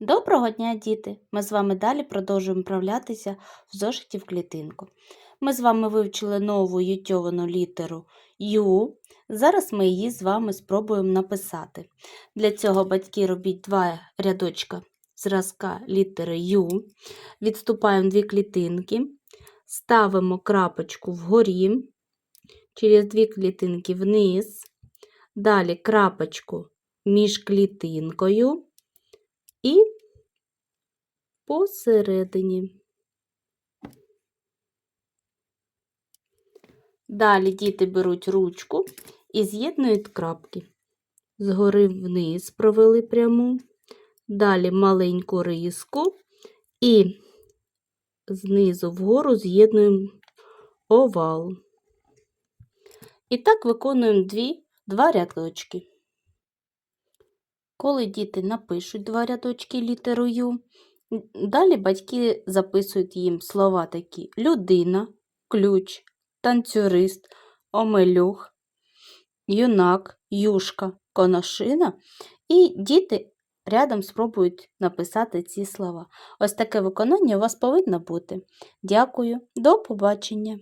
Доброго дня, діти! Ми з вами далі продовжуємо вправлятися в зошиті в клітинку. Ми з вами вивчили нову ютьовану літеру Ю. Зараз ми її з вами спробуємо написати. Для цього батьки робіть два рядочка зразка літери Ю, відступаємо дві клітинки, ставимо крапочку вгорі, через дві клітинки вниз, далі крапочку між клітинкою і посередині. Далі діти беруть ручку і з'єднують крапки. Згори вниз провели пряму, далі маленьку риску і знизу вгору з'єднуємо овал. І так виконуємо дві, два рядочки. Коли діти напишуть два рядочки літеру Ю, далі батьки записують їм слова такі людина, ключ, танцюрист, омелюх, юнак, юшка, коношина. І діти рядом спробують написати ці слова. Ось таке виконання у вас повинно бути. Дякую, до побачення!